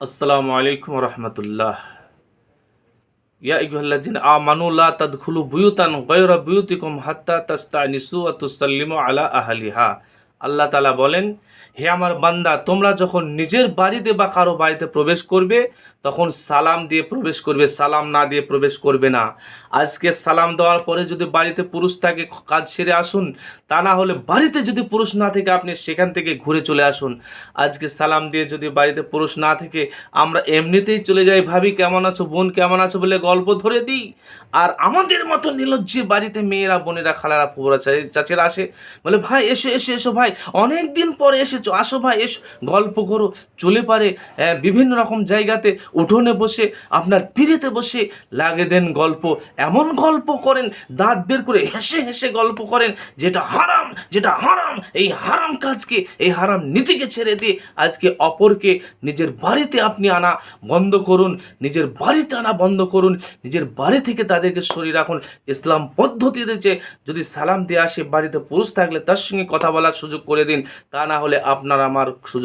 আসসালামু আলাইকুম রহমতুল্লাহ ইয়া ইগুহাল্লাযিন আমানু লা তাদখুলু বুয়ুতান গায়রা বুয়ুতিকুম হাত্তা তাস্তানিসু ওয়া তুসাল্লিমু আলা আহলিহা আল্লাহ তালা বলেন, হে আমার বান্দা, তোমরা যখন নিজের বাড়িতে বা কারও বাড়িতে প্রবেশ করবে, তখন সালাম দিয়ে প্রবেশ করবে, সালাম না দিয়ে প্রবেশ করবে না। আজকে সালাম দেওয়ার পরে যদি বাড়িতে পুরুষ থাকে, কাজ সেরে আসুন। তা না হলে বাড়িতে যদি পুরুষ না থেকে, আপনি সেখান থেকে ঘুরে চলে আসুন। আজকে সালাম দিয়ে যদি বাড়িতে পুরুষ না থেকে, আমরা এমনিতেই চলে যাই, ভাবি, কেমন আছো? বোন, কেমন আছো? বলে গল্প ধরে দিই। আর আমাদের মতো নিলজ্জে বাড়িতে মেয়েরা, বোনেরা, খালারা ফুবরা চাচেরা আসে। বলে, ভাই, এসো এসো এসো, ভাই। অনেক দিন পরে এসেছ। আসো ভাই, এসো, গল্প করো। চলে পারে বিভিন্ন রকম জায়গাতে, উঠোনে বসে, আপনার পিড়েতে বসে লাগে দেন গল্প। এমন গল্প করেন, দাঁত বের করে হেসে হেসে গল্প করেন, যেটা হারাম যেটা হারাম, এই হারাম কাজকে, এই হারাম নীতিকে ছেড়ে দিয়ে আজকে অপরকে নিজের বাড়িতে আপনি আনা বন্ধ করুন, নিজের বাড়িতে আনা বন্ধ করুন, নিজের বাড়ি থেকে তাদেরকে সরিয়ে রাখুন। ইসলাম পদ্ধতিতে যে যদি সালাম দিয়ে আসে, বাড়িতে পুরুষ থাকলে তার সঙ্গে কথা বলার সুযোগ করে দিন। তা না হলে আপনার আমার সুযোগ